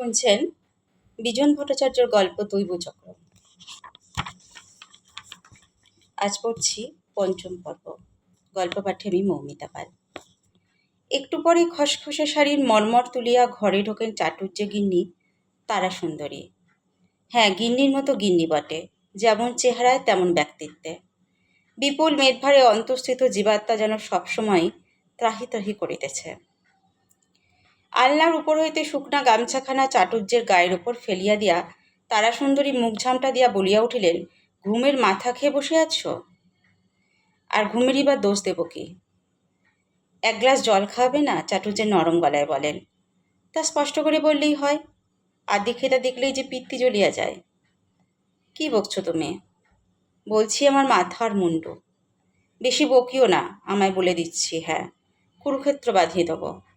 শুনছেন বিজন ভট্টাচার্যর গল্প দৈবচক্র আজ পড়ছি পঞ্চম পর্ব, গল্প পাঠে আমি মৌমিতা পাল। একটু পরে খসখসে শাড়ির মর্মর তুলিয়া ঘরে ঢোকেন চাটুর্যে গিন্নি তারা সুন্দরী হ্যাঁ গিন্নির মতো গিন্নি বটে, যেমন চেহারায় তেমন ব্যক্তিত্বে। বিপুল মেঘভারে অন্তঃস্থিত জীবাত্মা যেন সবসময় ত্রাহি ত্রাহি করিতেছে। আলনার উপর হইতে শুকনা গামছাখানা চাটুর্যের গায়ের উপর ফেলিয়া দিয়া তারা সুন্দরী মুখ ঝামটা দিয়া বলিয়া উঠিলেন, ঘুমের মাথা খেয়ে বসে আছো? আর ঘুমেরই বা দোষ দেব কি? এক গ্লাস জল খাওয়াবে না? চাটুর্যের নরম গলায় বলেন। তা স্পষ্ট করে বললেই হয়, আদি খেতা দেখলেই যে পিত্তি জ্বলিয়া যায়। কি বকছো তুমি? বলছি আমার মাথা আর মুন্ডু। বেশি বকিও না, আমায় বলে দিচ্ছি হ্যাঁ কুরুক্ষেত্র বাঁধিয়ে দেবো।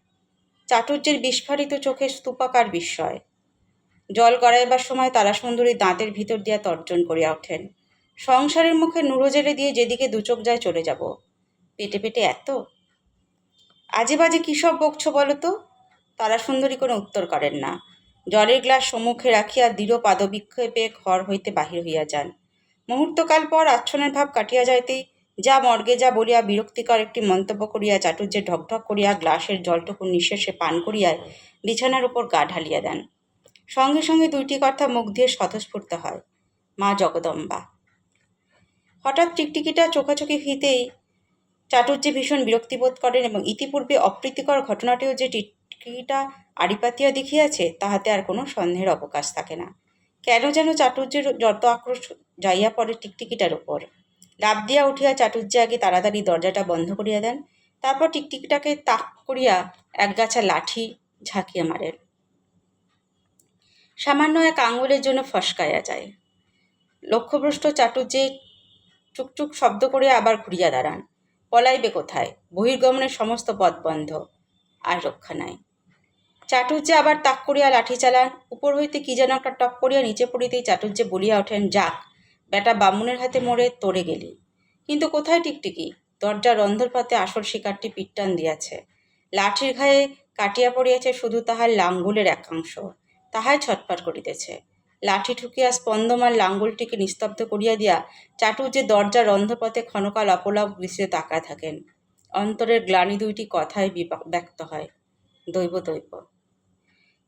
চাটুর্যের বিস্ফারিত চোখে স্তূপাকার বিস্ময়। জল গড়াইবার সময় তারা সুন্দরী দাঁতের ভিতর দিয়া তর্জন করিয়া ওঠেন। সংসারের মুখে নুড়ো জেলে দিয়ে যেদিকে দুচোখ যায় চলে যাব। পেটে পেটে এত? আজে বাজে কী সব বকছ বলো তো? তারা সুন্দরী কোনো উত্তর করেন না। জলের গ্লাস সম্মুখে রাখিয়া দৃঢ় পাদবিক্ষেপে ঘর হইতে বাহির হইয়া যান। মুহূর্তকাল পর আচ্ছনের ভাব কাটিয়া যাইতেই যা মর্গে যা বলিয়া বিরক্তিকর একটি মন্তব্য করিয়া চাটুর্যে ঢকঢক করিয়া গ্লাসের জলটুকু নিঃশেষে পান করিয়া বিছানার উপর গা ঢালিয়া দেন। সঙ্গে সঙ্গে দুইটি কথা মুখ দিয়ে স্বতঃস্ফূর্ত হয়, মা জগদম্বা। হঠাৎ টিকটিকিটা চোখাচোখি হিতেই চাটুর্যে ভীষণ বিরক্তিবোধ করেন এবং ইতিপূর্বে অপ্রীতিকর ঘটনাটিও যে টিকটিকিটা আড়িপাতিয়া দেখিয়াছে, তাহাতে আর কোনো সন্দেহের অবকাশ থাকে না। কেন যেন চাটুর্যের যত আক্রোশ যাইয়া পড়ে টিকটিকিটার উপর। লাভ দিয়া উঠিয়া চাটুর্যে আগে তাড়াতাড়ি দরজাটা বন্ধ করিয়া দেন। তারপর টিকটিকিটাকে তাক করিয়া একগাছা লাঠি ঝাঁকিয়া মারেন। সামান্য এক আঙুলের জন্য ফসকাইয়া যায়। লক্ষ্যভ্রষ্ট চাটুর্যে চুকচুক শব্দ করে আবার ঘুরিয়া দাঁড়ান। পলাইবে কোথায়? বহির্গমনের সমস্ত পথ বন্ধ, আর রক্ষা নাই। চাটুর্যে আবার তাক করিয়া লাঠি চালান। উপর হইতে কি যেন একটা টপ করিয়া নিচে পড়িতেই চাটুর্যে বলিয়া ওঠেন, যাক বেটা বামুনের হাতে মরে তরে গেলি। কিন্তু কোথায় টিকটিকি? দরজার রন্ধরপাতে আসল শিকারটি পিট্টান দিয়াছে। লাঠির ঘায়ে কাটিয়া পড়িয়াছে শুধু তাহার লাঙ্গুলের একাংশ। তাহাই ছটফট করিতেছে। লাঠি ঠুকিয়া স্পন্দমান লাঙ্গুলটিকে নিস্তব্ধ করিয়া দিয়া চাটু যে দরজার রন্ধপথে ক্ষণকাল অপলাপ দৃশ্যে তাকায় থাকেন। অন্তরের গ্লানি দুইটি কথায় ব্যক্ত হয়। দৈব দৈব।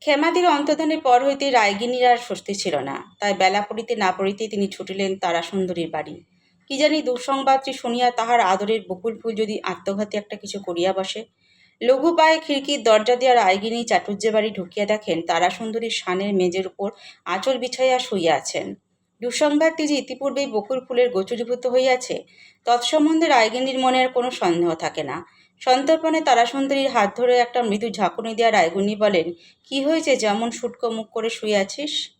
ক্ষেমাদির অন্তদানের পর হইতে রায়গিনীর আর স্বস্তি ছিল না। তাই বেলা পড়িতে না পড়িতে তিনি ছুটিলেন তারা সুন্দরীর বাড়ি। কি জানি দুঃসংবাদটি শুনিয়া তাহার আদরের বকুল ফুল যদি আত্মঘাতী একটা কিছু করিয়া বসে। লঘু পায়ে খিড়কির দরজা দিয়া রায়গিনী চাটুর্যে বাড়ি ঢুকিয়া দেখেন তারা সুন্দরীর সানের মেজের উপর আঁচল বিছাইয়া শুইয়া আছেন। দুঃসংবাদটি যে ইতিপূর্বেই বকুল ফুলের গোচরীভূত হইয়াছে, তৎসম্বন্ধে রায়গিনীর মনে আর কোনো সন্দেহ থাকে না। সন্তর্পণে তারাসুন্দরীর হাত ধরে একটা মৃদু ঝাঁকুনি দিয়া রায়গুনি বলেন, কি হয়েছে? যেমন শুটকো মুখ করে শুয়ে আছিস?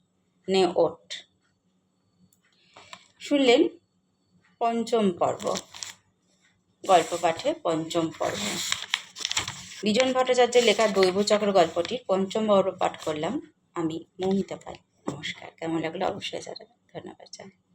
নে ওঠ শুনলেন পঞ্চম পর্ব। গল্প পাঠে পঞ্চম পর্ব। বিজন ভট্টাচার্যের লেখা দৈবচক্র গল্পটির পঞ্চম পর্ব পাঠ করলাম আমি, মৌমিতা পাল। নমস্কার। কেমন লাগল? অবশ্যই জানাবেন। ধন্যবাদ জানাই।